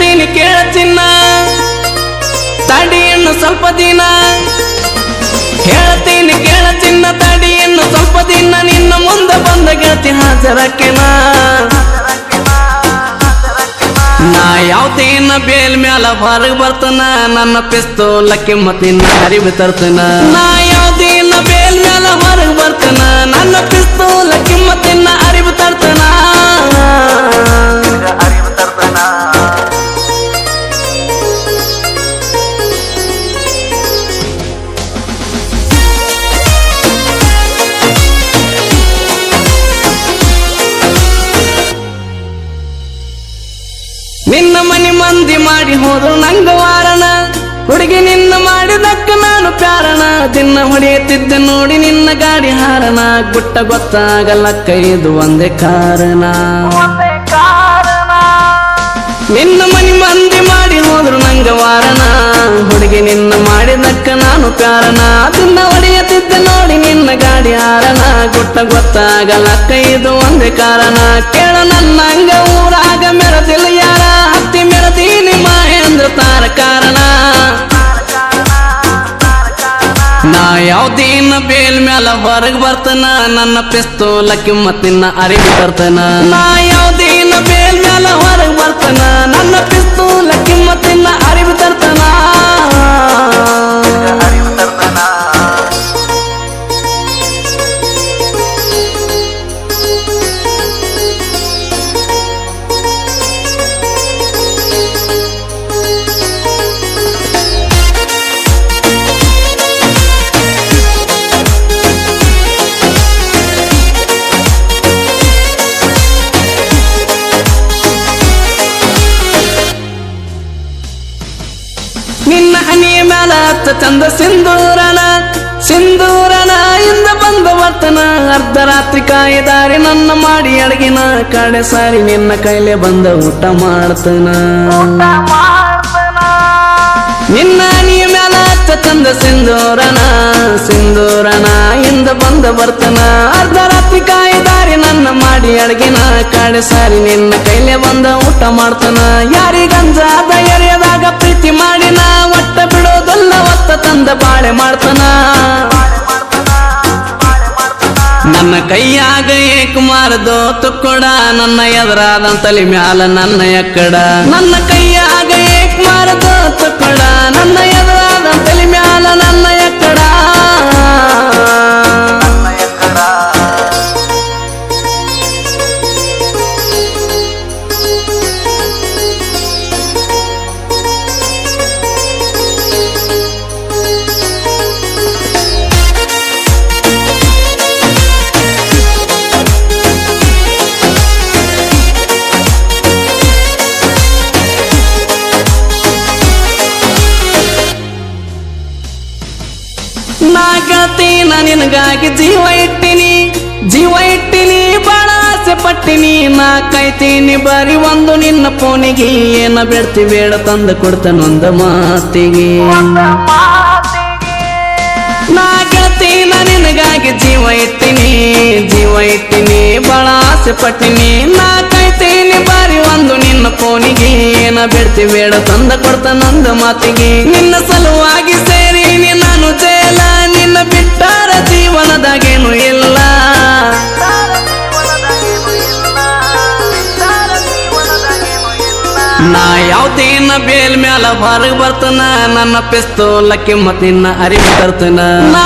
ಹೇಳ್ತೀನಿ ಕೇಳ ಚಿನ್ನ. ತಡಿ ಇನ್ನು ಸ್ವಲ್ಪ ದಿನ. ಹೇಳ್ತೀನಿ ಕೇಳ ಚಿನ್ನ, ತಾಡಿಯನ್ನು ಸ್ವಲ್ಪ ದಿನ. ನಿನ್ನ ಮುಂದೆ ಬಂದ ಗೆಳತಿ ಹಾಜರಕ್ಕೆನ ನಾ ಯಾವ್ದೇನ ಬೇಲ್ ಮ್ಯಾಲ ಹೊರಗೆ ಬರ್ತನ, ನನ್ನ ಪಿಸ್ತೂಲ ಕಿಮ್ಮತ್ ನಿನ್ನ ಅರಿವು ತರ್ತನ. ನಾ ನಿನ್ನ ಮನಿ ಮಂದಿ ಮಾಡಿ ಹೋದ್ರು ನಂಗ ವಾರಣ. ಹುಡುಗಿ ನಿನ್ನ ಮಾಡಿದಕ್ಕ ನಾನು ಕಾರಣ ದಿನ ಹೊಡೆಯುತ್ತಿದ್ದೆ ನೋಡಿ ನಿನ್ನ ಗಾಡಿ ಹಾರಣ. ಗುಟ್ಟ ಗೊತ್ತಾಗಲ್ಲ ಕೈದು ಒಂದೇ ಕಾರಣ. ನಿನ್ನ ಮನಿ ಮಂದಿ ಮಾಡಿ ಹೋದ್ರು ನಂಗ ವಾರಣ. ಹುಡುಗಿ ನಿನ್ನ ಮಾಡಿದಕ್ಕ ನಾನು ಕಾರಣ ದಿನ ಹೊಡೆಯುತ್ತಿದ್ದೆ ನೋಡಿ ನಿನ್ನ ಗಾಡಿ ಹಾರಣ. ಗುಟ್ಟ ಗೊತ್ತಾಗಲ್ಲ ಕೈದು ಒಂದೇ ಕಾರಣ. ಕೇಳ ನನ್ನ ಹಂಗ ಊರಾಗ. ನಾ ಯಾವ್ದೇನ ಬೇಲ್ ಮ್ಯಾಲ ಹೊರಗ್ ಬರ್ತನ, ನನ್ನ ಪಿಸ್ತೂಲ ಕಿಮ್ಮತ್ತಿನ ಅರಿವು ತರ್ತನ. ನಾ ಯಾವ್ದೇನ ಬೇಲ್ ಮ್ಯಾಲ ಹೊರಗ್ ಬರ್ತನ, ನನ್ನ ಪಿಸ್ತೂಲ ಕಿಮ್ಮತ್ತಿನ ಅರಿವು ತರ್ತನ. ನಿನ್ನ ಹನಿ ಮ್ಯಾಲ ಹತ್ತ ಚಂದ ಸಿಂಧೂರನ ಸಿಂಧೂರನ ಇಂದ ಬಂದ ವರ್ತನ. ಅರ್ಧರಾತ್ರಿ ಕಾಯಿದಾರಿ ನನ್ನ ಮಾಡಿ ಅಡಗಿನ ಕಡೆ ಸಾರಿ ನಿನ್ನ ಕೈಲೆ ಬಂದ ಊಟ ಮಾಡ್ತನ. ನಿನ್ನ ಹನಿಯ ಮ್ಯಾಲ ಹತ್ತ ಚಂದ ಸಿಂಧೂರನ ಸಿಂಧೂರನ ಇಂದ ಬಂದ ಬರ್ತನ ಅರ್ಧರಾತ್ರಿ ಕಾಯಿದಾರಿ ನನ್ನ ಮಾಡಿ ಅಡಗಿನ ಕಡೆ ಸಾರಿ ನಿನ್ನ ಕೈಲೆ ಬಂದ ಊಟ ಮಾಡ್ತಾನ. ಯಾರಿಗಂಜಾದ ಎರೆಯದಾಗ ಪ್ರೀತಿ ಮಾಡಿನ ಒಟ್ಟ ಬಿಡೋದಲ್ಲ ಒತ್ತ ತಂದ ಬಾಳೆ ಮಾಡ್ತಾನ. ನನ್ನ ಕೈಯಾಗ ಏಕುಮಾರದೋ ತುಕ್ಕೊಡ, ನನ್ನ ಎದುರಾದ ತಲೆ ಮ್ಯಾಲ ನನ್ನ ಎಕ್ಕಡ. ನನ್ನ ಕೈಯಾಗ ಏಕುಮಾರ ದೋತು ಕೊಡ ನನ್ನ ನಾ ಗೆಳತೀನ ನಿನಗಾಗಿ ಜೀವ ಇಟ್ಟಿನಿ. ಜೀವ ಇಟ್ಟಿನಿ ಬಾಳ ಆಸೆ ಪಟ್ಟಿನಿ. ನಾ ಕೈತೀನಿ ಬರೀ ಒಂದು ನಿನ್ನ ಫೋನಿಗೆ ಏನ ಬಿಡ್ತಿ ಬೇಡ ತಂದು ಕೊಡ್ತಾನೊಂದ ಮಾತಿಗೆ. ನಾ ನಿನಗಾಗಿ ಜೀವ ಇಟ್ಟಿನಿ. ಜೀವ ಇಟ್ಟಿನಿ ಬಾಳ ಆಸೆ ಪಟ್ಟಿನಿ. ನಾ ಫೋನಿಗೆ ಏನ ಬೆಡ್ತಿ ಬೇಡ, ತಂದ ಕೊಡ್ತಾನೊಂದ ಮಾತಿಗೆ. ನಿನ್ನ ಸಲುವಾಗಿ ಸೇರಿ ನಾನು ಜೇಲ, ನಿನ್ನ ಬಿಟ್ಟಾರ ಜೀವನದಾಗೇನು ಇಲ್ಲ. ನಾ ಯಾವ್ದೇನ ಬೇಲ್ ಮ್ಯಾಲ ಹೊರಗೆ ಬರ್ತನ, ನನ್ನ ಪಿಸ್ತೋಲಕ್ಕೆ ಮತ್ತಿನ್ನ ಅರಿವು ತರ್ತನ. ನಾ